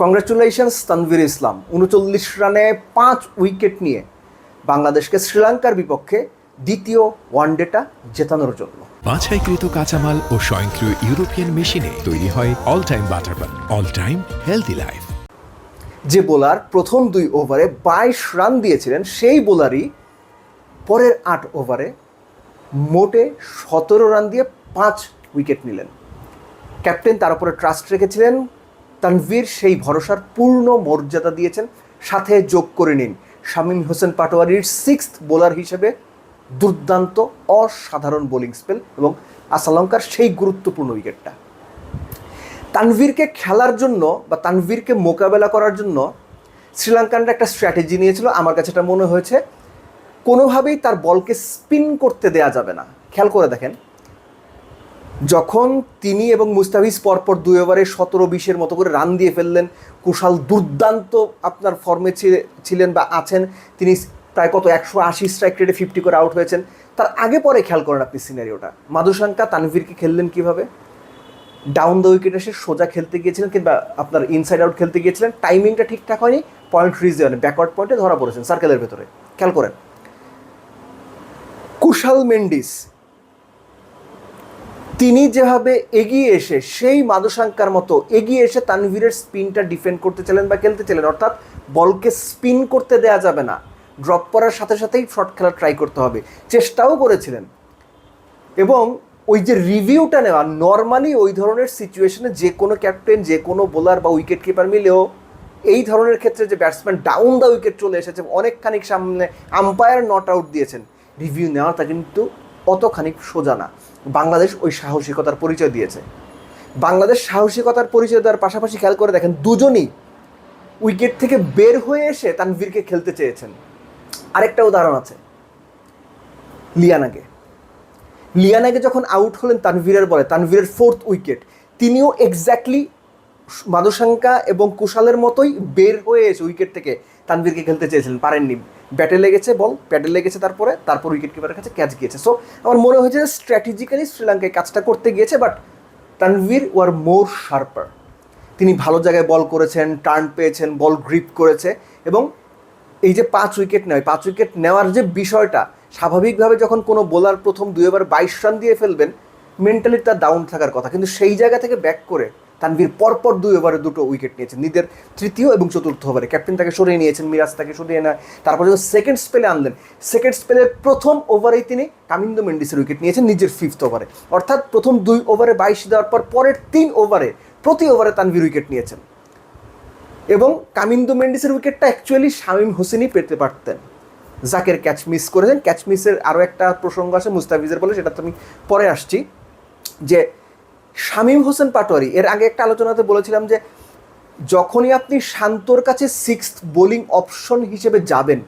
Congratulations Tanvir ইসলাম উনচল্লিশ রানে পাঁচ উইকেট নিয়ে বাংলাদেশকে শ্রীলঙ্কার বিপক্ষে দ্বিতীয় ওয়ানডেটা জেতানোর জন্য। বাছাইকৃত কাঁচামাল ও স্বয়ংক্রিয় ইউরোপিয়ান মেশিনে তৈরি হয় all time butter bun all time healthy life যে বোলার প্রথম দুই ওভারে বাইশ রান দিয়েছিলেন সেই বোলারই পরের আট ওভারে মোটে সতেরো রান দিয়ে পাঁচ উইকেট নিলেন। ক্যাপ্টেন তার উপরে ট্রাস্ট রেখেছিলেন তানভীর সেই ভরসার পূর্ণ মর্যাদা দিয়েছেন। সাথে যোগ করে নিন শামীম হোসেন পাটোয়ারির সিক্সথ বোলার হিসেবে দুর্দান্ত, অসাধারণ বোলিং স্পেল এবং আসালঙ্কার সেই গুরুত্বপূর্ণ উইকেটটা তানভীরকে খেলার জন্য বা তানভীরকে মোকাবেলা করার জন্য শ্রীলঙ্কানরা একটা স্ট্র্যাটেজি নিয়েছিল। আমার কাছে এটা মনে হয়েছে, কোনোভাবেই তার বলকে স্পিন করতে দেয়া যাবে না। খেয়াল করে দেখেন যখন তিনি এবং মুস্তাফিজ পরপর দুই ওভারে সতেরো বিশের মতো করে রান দিয়ে ফেললেন, কুশাল দুর্দান্ত আপনার ফর্মে ছিলেন বা আছেন। তিনি প্রায় কত? একশো আশি স্ট্রাইক রেটে ফিফটি করে আউট হয়েছেন। তার আগে পরে খেয়াল করেন আপনি সিনারিওটা মাধুশঙ্কা তানভীরকে খেললেন কীভাবে? ডাউন দ্য উইকেট এসে সোজা খেলতে গিয়েছিলেন কিংবা আপনার ইনসাইড আউট খেলতে গিয়েছিলেন। টাইমিংটা ঠিকঠাক হয়নি। পয়েন্ট রিজনে ব্যাকওয়ার্ড পয়েন্টে ধরা পড়েছেন সার্কেলের ভেতরে। খেয়াল করেন। কুশাল মেন্ডিস তিনি যেভাবে এগিয়ে এসে, সেই মাদুসাঙ্কার মতো এগিয়ে এসে তানভীরের স্পিনটা ডিফেন্ড করতে চাইলেন বা খেলতে চাইলেন, অর্থাৎ বলকে স্পিন করতে দেয়া যাবে না। ড্রপ করার সাথে সাথেই শর্ট খেলা ট্রাই করতে হবে। চেষ্টাও করেছিলেন। এবং ওই যে রিভিউটা নেওয়া নর্মালি ওই ধরনের সিচুয়েশনে যে কোনো ক্যাপ্টেন যে কোনো বোলার বা উইকেট কিপার মিলেও এই ধরনের ক্ষেত্রে যে ব্যাটসম্যান ডাউন দ্য উইকেট চলে এসেছে, অনেকখানি সামনে আম্পায়ার নট আউট দিয়েছেন। রিভিউ নেওয়াটা কিন্তু অতখানি সোজা না। বাংলাদেশ ওই সাহসিকতার পরিচয় দিয়েছে। বাংলাদেশ সাহসিকতার পরিচয় দেওয়ার পাশাপাশি খেয়াল করে দেখেন, দুজনই উইকেট থেকে বের হয়ে এসে তানভীরকে খেলতে চেয়েছেন। আরেকটা উদাহরণ আছে। লিয়ানাকে। লিয়ানাকে যখন আউট হলেন তানভীরের বলে, তানভীরের ফোর্থ উইকেট তিনিও এক্স্যাক্টলি মাদুসাঙ্কা এবং কুশালের মতোই বের হয়ে এসে উইকেট থেকে তানভীরকে খেলতে চেয়েছিলেন, পারেননি। ব্যাটে লেগেছে বল ব্যাটে লেগেছে তারপরে, তারপর উইকেট কিপারের কাছে ক্যাচ গিয়েছে। সো আমার মনে হয়েছে যে স্ট্র্যাটেজিক্যালি শ্রীলঙ্কায় কাজটা করতে গিয়েছে but Tanvir was more sharper তিনি ভালো জায়গায় বল করেছেন টার্ন পেয়েছেন বল গ্রিপ করেছে, এবং এই যে পাঁচ উইকেট নেয়, পাঁচ উইকেট নেওয়ার যে বিষয়টা, স্বাভাবিকভাবে যখন কোনো বোলার প্রথম দুই ওভার বাইশ রান দিয়ে ফেলবেন মেন্টালি তার ডাউন থাকার কথা। কিন্তু সেই জায়গা থেকে ব্যাক করে তানভীর পরপর দুই ওভারে দুটো উইকেট নিয়েছেন। নিজের তৃতীয় এবং চতুর্থ ওভারে। ক্যাপ্টেন তাকে সরিয়ে নিয়েছেন, মিরাজ তাকে সরিয়ে নেয়। তারপর যখন সেকেন্ড স্পেলে আনলেন সেকেন্ড স্পেলের প্রথম ওভারেই তিনি কামিন্দো মেন্ডিসের উইকেট নিয়েছেন নিজের ফিফথ ওভারে। অর্থাৎ প্রথম দুই ওভারে বাইশ দেওয়ার পর পরের তিন ওভারে, প্রতি ওভারে তানভীর উইকেট নিয়েছেন। এবং কামিন্দো মেন্ডিসের উইকেটটা অ্যাকচুয়ালি শামীম হোসেনই পেতে পারতেন। জাকের ক্যাচ মিস করেছেন। ক্যাচ মিসের আরও একটা প্রসঙ্গ আছে মুস্তাফিজের বলে, সেটা তো আমি পরে আসছি। যে শামীম হোসেন পাটোয়ারি, এর আগে একটা আলোচনাতে বলেছিলাম যে যখনই আপনি শান্তর কাছে সিক্স বোলিং অপশন হিসেবে যাবেন,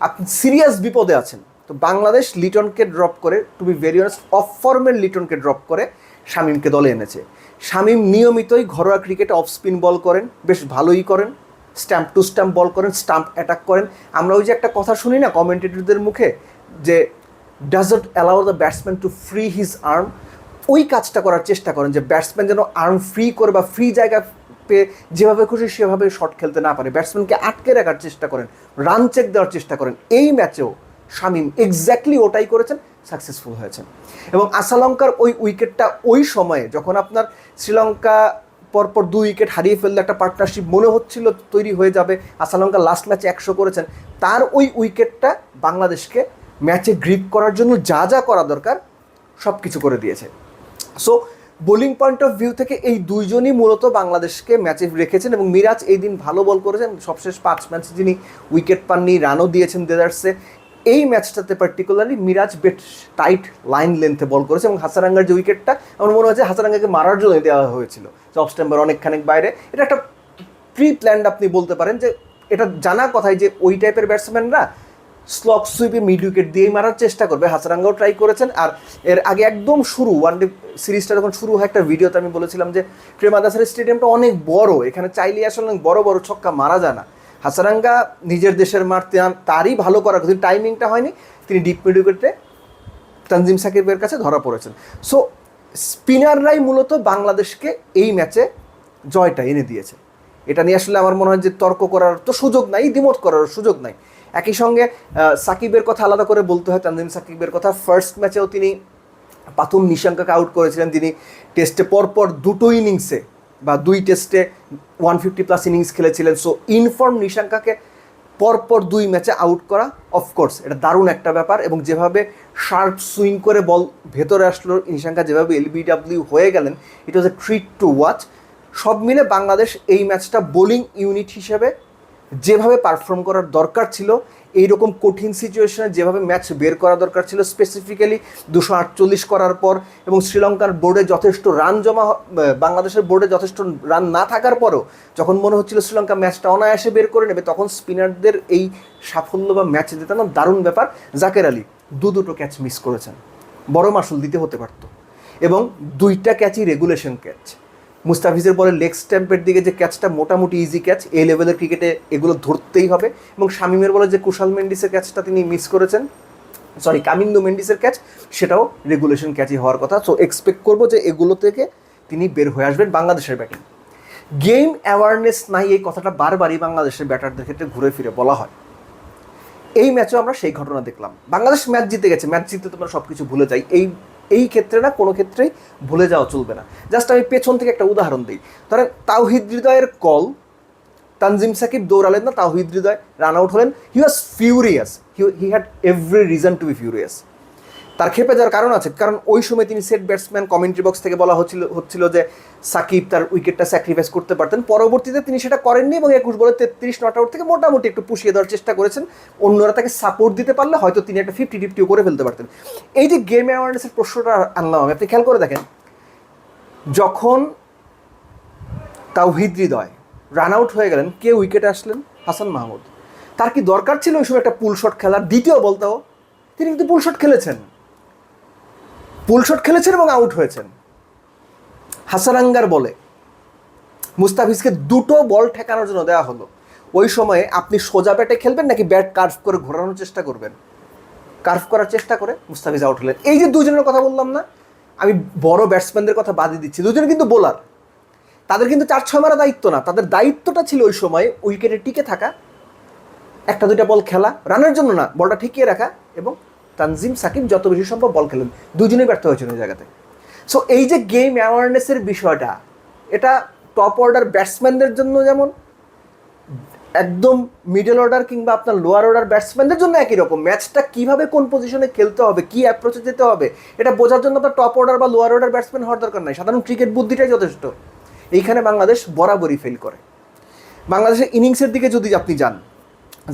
আপনি সিরিয়াস বিপদে আছেন। তো বাংলাদেশ লিটনকে ড্রপ করে to be very honest off ফর্মের লিটনকে ড্রপ করে শামীমকে দলে এনেছে। শামীম নিয়মিতই ঘরোয়া ক্রিকেটে অফ স্পিন বল করেন, বেশ ভালোই করেন স্ট্যাম্প টু স্ট্যাম্প বল করেন স্টাম্প অ্যাটাক করেন। আমরা ওই যে একটা কথা শুনি না কমেন্টেটরদের মুখে, যে doesn't allow the batsman to free his arm ওই কাজটা করার চেষ্টা করেন যে ব্যাটসম্যান যেন আর্ম ফ্রি করে বা ফ্রি জায়গা পেয়ে যেভাবে খুশি সেভাবে শট খেলতে না পারে। ব্যাটসম্যানকে আটকে রাখার চেষ্টা করেন রান চেক দেওয়ার চেষ্টা করেন। এই ম্যাচেও শামীম এক্স্যাক্টলি ওটাই করেছেন সাকসেসফুল হয়েছেন। এবং আসালঙ্কার ওই উইকেটটা ওই সময়ে যখন আপনার শ্রীলঙ্কা পরপর দুই উইকেট হারিয়ে ফেললে একটা পার্টনারশিপ মনে হচ্ছিল তৈরি হয়ে যাবে, আসালঙ্কা লাস্ট ম্যাচে একশো করেছেন, তার ওই উইকেটটা বাংলাদেশকে ম্যাচে গ্রিপ করার জন্য যা যা করা দরকার সব কিছু করে দিয়েছে। So bowling point of view থেকে এই দুইজনই মূলত বাংলাদেশকে ম্যাচে রেখেছেন এবং মিরাজ এই দিন ভালো বল করেছেন। সবশেষ পাঁচ ম্যাচে যিনি উইকেট পাননি রানও দিয়েছেন দেদার্সে। এই ম্যাচটাতে পার্টিকুলারলি মিরাজ বেশ টাইট লাইন লেন্থে বল করেছে এবং হাসারাঙ্গার যে উইকেটটা আমার মনে হচ্ছে হাসারাঙ্গাকে মারার জন্য দেওয়া হয়েছিল। অফ স্ট্যাম্বার অনেকখানিক বাইরে। এটা একটা প্রি প্ল্যান্ড আপনি বলতে পারেন যে, এটা জানা কথাই যে, ওই টাইপের ব্যাটসম্যানরা স্লক সুইপে মিড উইকেট দিয়েই মারার চেষ্টা করবে। হাসারাঙ্গাও ট্রাই করেছেন। আর এর আগে একদম শুরু ওয়ান ডে সিরিজটা যখন শুরু হয়, একটা ভিডিওতে আমি বলেছিলাম যে প্রেমাদাসের স্টেডিয়ামটা অনেক বড়, এখানে চাইলে আসলে অনেক বড় বড় ছক্কা মারা যায় না। হাসারাঙ্গা নিজের দেশের মাঠ তা- তারই ভালো করার কিন্তু টাইমিংটা হয়নি। তিনি ডিপ মিড উইকেটে তানজিম সাকিবের কাছে ধরা পড়েছেন। সো স্পিনাররাই মূলত বাংলাদেশকে এই ম্যাচে জয়টা এনে দিয়েছে। এটা নিয়ে আসলে আমার মনে হয় যে তর্ক করার তো সুযোগ নাই, দ্বিমত করার সুযোগ নাই। একই সঙ্গে সাকিবের কথা আলাদা করে বলতে হয় তানজিম সাকিবের কথা। ফার্স্ট ম্যাচেও তিনি পাতুম নিশাঙ্কাকে আউট করেছিলেন। তিনি টেস্টে পরপর দুটো ইনিংসে বা দুই টেস্টে ওয়ান ফিফটি প্লাস ইনিংস খেলেছিলেন। সো ইনফর্ম নিশাঙ্কাকে পরপর দুই ম্যাচে আউট করা অফকোর্স এটা দারুণ একটা ব্যাপার। এবং যেভাবে শার্প সুইং করে বল ভেতরে আসলো নিশাঙ্কা, যেভাবে এলবিডাব্লিউ হয়ে গেলেন it was a treat to watch সব মিলে বাংলাদেশ এই ম্যাচটা বোলিং ইউনিট হিসেবে যেভাবে পারফর্ম করার দরকার ছিল, এইরকম কঠিন সিচুয়েশনে যেভাবে ম্যাচ বের করা দরকার ছিল স্পেসিফিক্যালি দুশো আটচল্লিশ করার পর এবং শ্রীলঙ্কার বোর্ডে যথেষ্ট রান জমা বাংলাদেশের বোর্ডে যথেষ্ট রান না থাকার পরও যখন মনে হচ্ছিল শ্রীলঙ্কা ম্যাচটা অনায়াসে বের করে নেবে, তখন স্পিনারদের এই সাফল্য বা ম্যাচ জেতানো দারুণ ব্যাপার। জাকের আলী দু দুটো ক্যাচ মিস করেছেন। বড় মাসুল দিতে হতে পারতো। এবং দুইটা ক্যাচই রেগুলেশন ক্যাচ মুস্তাফিজের বলে লেগ স্ট্যাম্পের দিকে যে ক্যাচটা মোটামুটি ইজি ক্যাচ এই লেভেলের ক্রিকেটে এগুলো ধরতেই হবে। এবং শামিমের বলে যে কুশাল মেন্ডিসের ক্যাচটা তিনি মিস করেছেন সরি কামিন্দু মেন্ডিসের ক্যাচ সেটাও রেগুলেশন ক্যাচই হওয়ার কথা। সো এক্সপেক্ট করব যে এগুলো থেকে তিনি বের হয়ে আসবেন বাংলাদেশের ব্যাটিং গেম অ্যাওয়ারনেস নাই, এই কথাটা বারবারই বাংলাদেশের ব্যাটারদের ক্ষেত্রে ঘুরে ফিরে বলা হয়। এই ম্যাচেও আমরা সেই ঘটনা দেখলাম। বাংলাদেশ ম্যাচ জিতে গেছে। ম্যাচ জিতে তোমরা সব কিছু ভুলে যাই। এই এই ক্ষেত্রে না, কোনো ক্ষেত্রেই ভুলে যাওয়া চলবে না। জাস্ট আমি পেছন থেকে একটা উদাহরণ দিই। ধরেন, তাওহিদ হৃদয়ের কল, তানজিম সাকিব দৌড়ালেন না, তাওহিদ হৃদয় রান আউট হলেন। He was furious he had every reason to be furious তার খেপে যাওয়ার কারণ আছে, কারণ ওই সময় তিনি সেট ব্যাটসম্যান কমেন্ট্রি বক্স থেকে বলা হচ্ছিল হচ্ছিল যে সাকিব তার উইকেটটা স্যাক্রিফাইস করতে পারতেন। পরবর্তীতে তিনি সেটা করেননি এবং একুশ বলে তেত্রিশ নট আউট থেকে মোটামুটি একটু পুষিয়ে দেওয়ার চেষ্টা করেছেন। অন্যরা তাকে সাপোর্ট দিতে পারলে হয়তো তিনি একটা ফিফটি ফিফটিও করে ফেলতে পারতেন। এই যে গেম অ্যাওয়ারনেসের প্রশ্নটা আনলাম আমি, আপনি খেয়াল করে দেখেন, যখন তাওহিদ হৃদয় রান আউট হয়ে গেলেন, কে উইকেটে আসলেন? হাসান মাহমুদ। তার কি দরকার ছিল ওই সময় একটা পুল শট খেলার? দ্বিতীয় বলতেও, তিনি কিন্তু পুল শট খেলেছেন। পুল শট খেলেছেন এবং আউট হয়েছেন। হাসারাঙ্গার বলে, মুস্তাফিজকে দুটো বল ঠেকানোর জন্য দেওয়া হলো। ওই সময়ে আপনি সোজা ব্যাটে খেলবেন নাকি ব্যাট কার্ভ করে ঘোরানোর চেষ্টা করবেন? কার্ভ করার চেষ্টা করে মুস্তাফিজ আউট হলেন। এই যে দুজনের কথা বললাম না, আমি বড় ব্যাটসম্যানদের কথা বাদই দিচ্ছি। দুজনে কিন্তু বোলার। তাদের কিন্তু চার ছয় মারা দায়িত্ব না। তাদের দায়িত্বটা ছিল ওই সময় উইকেটে টিকে থাকা, একটা দুইটা বল খেলা, রানের জন্য না, বলটা ঠিকিয়ে রাখা এবং তানজিম, সাকিব যত বেশি সম্ভব বল খেলেন। দুজনেই ব্যর্থ হয়েছেন ওই জায়গাতে। সো এই যে গেম অ্যাওয়ারনেসের বিষয়টা, এটা টপ অর্ডার ব্যাটসম্যানদের জন্য যেমন, একদম মিডল অর্ডার কিংবা আপনার লোয়ার অর্ডার ব্যাটসম্যানদের জন্য একই রকম। ম্যাচটা কীভাবে কোন পজিশনে খেলতে হবে, কি অ্যাপ্রোচে যেতে হবে, এটা বোঝার জন্য আপনার টপ অর্ডার বা লোয়ার অর্ডার ব্যাটসম্যান হওয়ার দরকার নাই। সাধারণ ক্রিকেট বুদ্ধিটাই যথেষ্ট। এইখানে বাংলাদেশ বরাবরই ফেল করে। বাংলাদেশের ইনিংসের দিকে যদি আপনি যান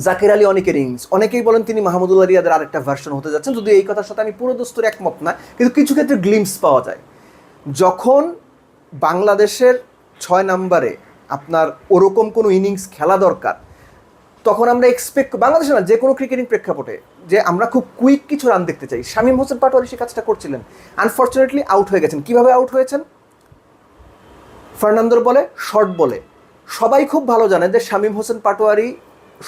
জাকির আলী অনেকের ইনিংস অনেকেই বলেন তিনি মাহমুদুল্লাহ রিয়াদের আরেকটা ভার্সন হতে যাচ্ছেন। যদি এই কথার সাথে আমি পুরো দোস্তর একমত না, কিন্তু কিছু ক্ষেত্রে গ্লিমস পাওয়া যায়। যখন বাংলাদেশের ছয় নাম্বারে আপনার ওরকম কোনো ইনিংস খেলা দরকার, তখন আমরা এক্সপেক্ট বাংলাদেশে না, যে কোনো ক্রিকেটিং প্রেক্ষাপটে যে আমরা খুব কুইক কিছু রান দেখতে চাই। শামীম হোসেন পাটোয়ারি সে কাজটা করছিলেন। আনফর্চুনেটলি আউট হয়ে গেছেন। কীভাবে আউট হয়েছেন? ফার্নান্দোর বলে শর্ট বলে। সবাই খুব ভালো জানে যে শামীম হোসেন পাটোয়ারি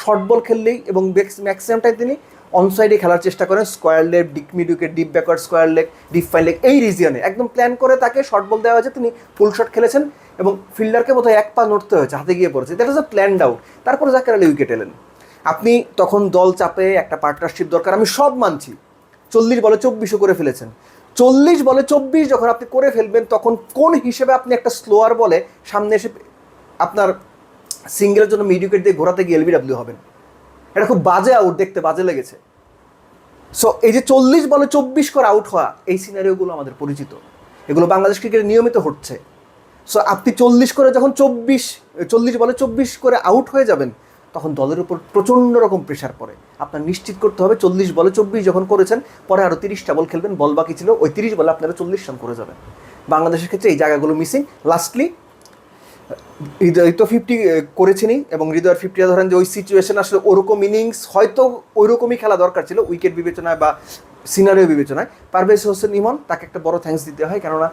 শর্ট বল খেললেই এবং ম্যাক্সিমাম টাইম তিনি অনসাইডে খেলার চেষ্টা করেন স্কোয়ার লেগ ডিক মিডুকে deep backward square leg deep fine leg এই রিজিয়নে একদম প্ল্যান করে তাকে শর্ট বল দেওয়া হয়েছে, তিনি ফুল শট খেলেছেন এবং ফিল্ডারকে বোধহয় এক পা নড়তে হয়েছে, হাতে গিয়ে পড়েছে। That is a plan out তারপরে জাকের আলী উইকেট এলেন। আপনি তখন দল চাপে একটা পার্টনারশিপ দরকার, আমি সব মানছি। চল্লিশ বলে চব্বিশও করে ফেলেছেন। চল্লিশ বলে চব্বিশ যখন আপনি করে ফেলবেন, তখন কোন হিসেবে আপনি একটা স্লোয়ার বলে সামনে এসে আপনার সিঙ্গেলের জন্য মিডিউকেট দিয়ে ঘোরাতে গিয়ে এলবিডাব্লিউ হবেন। এটা খুব বাজে আউট দেখতে বাজে লেগেছে। সো এই যে চল্লিশ বলে চব্বিশ করে আউট হওয়া, এই সিনারিওগুলো আমাদের পরিচিত। এগুলো বাংলাদেশ ক্রিকেটে নিয়মিত হচ্ছে। সো আপনি চল্লিশ করে যখন চব্বিশ, চল্লিশ বলে চব্বিশ করে আউট হয়ে যাবেন, তখন দলের উপর প্রচণ্ড রকম প্রেশার পড়ে। আপনার নিশ্চিত করতে হবে চল্লিশ বলে চব্বিশ যখন করেছেন, পরে আরও তিরিশটা বল খেলবেন, বল বাকি ছিল, ওই তিরিশ বলে আপনারা চল্লিশ রান করে যাবেন। বাংলাদেশের ক্ষেত্রে এই জায়গাগুলো মিসিং লাস্টলি হৃদয় তো ফিফটি করেছেনই এবং হৃদয়ের ফিফটিটা ধরেন যে ওই সিচুয়েশন আসলে ওরকম ইনিংস হয়তো ওই রকমই খেলা দরকার ছিল উইকেট বিবেচনায় বা সিনারিও বিবেচনায়। পারভেজ হোসেন ইমন, তাকে একটা বড় থ্যাঙ্কস দিতে হয়, কেননা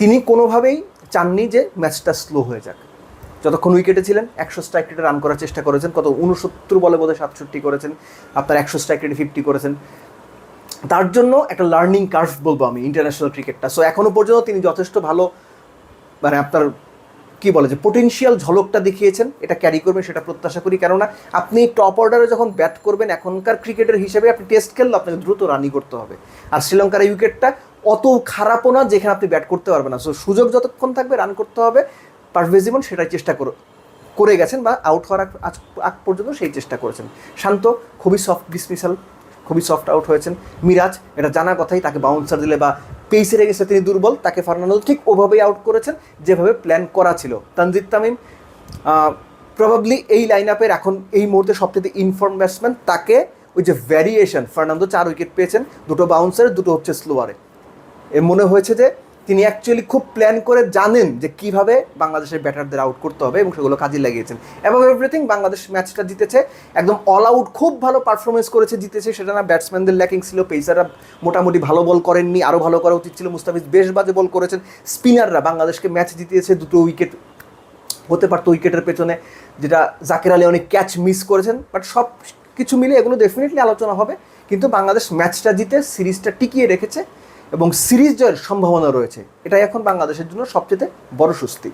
তিনি কোনোভাবেই চাননি যে ম্যাচটা স্লো হয়ে যাক। যতক্ষণ উইকেটে ছিলেন, একশো স্ট্রাইক রেটে রান করার চেষ্টা করেছেন, কত উনসত্তর বলে বোধহয় সাতষট্টি করেছেন, আপনার একশো স্ট্রাইক রেটে ফিফটি করেছেন। তার জন্য একটা লার্নিং কার্ভ বলব আমি ইন্টারন্যাশনাল ক্রিকেটটা সো এখনও পর্যন্ত তিনি যথেষ্ট ভালো মানে আপনার কি বলে যে পোটেনশিয়াল ঝলকটা দেখিয়েছেন, এটা ক্যারি করবেন, সেটা প্রত্যাশা করি। কেননা আপনি টপ অর্ডারে যখন ব্যাট করবেন, এখনকার ক্রিকেটের হিসেবে আপনি টেস্ট খেললে আপনাকে দ্রুত রানই করতে হবে। আর শ্রীলঙ্কার এই উইকেটটা অত খারাপও না যেখানে আপনি ব্যাট করতে পারবেন না। সো সুযোগ যতক্ষণ থাকবে রান করতে হবে। পারভেজ জীবন সেটাই চেষ্টা করো করে গেছেন বা আউট হওয়ার আজ আগ পর্যন্ত সেই চেষ্টা করেছেন। শান্ত, খুবই সফট ডিসমিসাল খুবই সফট আউট হয়েছেন। মিরাজ, এটা জানা কথাই, তাকে বাউন্সার দিলে বা পেসে গেছে তিনি দুর্বল, তাকে ফার্নান্দো ঠিক ওভাবেই আউট করেছেন, যেভাবে প্ল্যান করা ছিল। তানজিদ তামিম প্রবাবলি এই লাইন আপের এখন এই মুহূর্তে সবচেয়ে ইনফর্ম ব্যাটসম্যান তাকে ওই যে ভ্যারিয়েশন ফার্নান্দো চার উইকেট পেয়েছেন, দুটো বাউন্সারে দুটো হচ্ছে স্লোয়ারে এ মনে হয়েছে যে তিনি অ্যাকচুয়ালি খুব প্ল্যান করে জানেন যে কীভাবে বাংলাদেশের ব্যাটারদের আউট করতে হবে এবং সেগুলো কাজে লাগিয়েছেন। এবং এভরিথিং বাংলাদেশ ম্যাচটা জিতেছে। একদম অল আউট খুব ভালো পারফরমেন্স করেছে, জিতেছে। সেটা না ব্যাটসম্যানদের ল্যাকিং ছিল। পেসাররা মোটামুটি ভালো বল করেননি আরও ভালো করা উচিত ছিল। মুস্তাফিজ বেশ বাজে বল করেছেন। স্পিনাররা বাংলাদেশকে ম্যাচ জিতিয়েছে। দুটো উইকেট হতে পারতো উইকেটের পেছনে, যেটা জাকির আলী অনেক ক্যাচ মিস করেছেন। বাট সব কিছু মিলে এগুলো ডেফিনেটলি আলোচনা হবে। কিন্তু বাংলাদেশ ম্যাচটা জিতে, সিরিজটা টিকিয়ে রেখেছে। এবং সিরিজ জয়ের সম্ভাবনা রয়েছে। এটাই এখন বাংলাদেশের জন্য সবচেয়ে বড় স্বস্তি।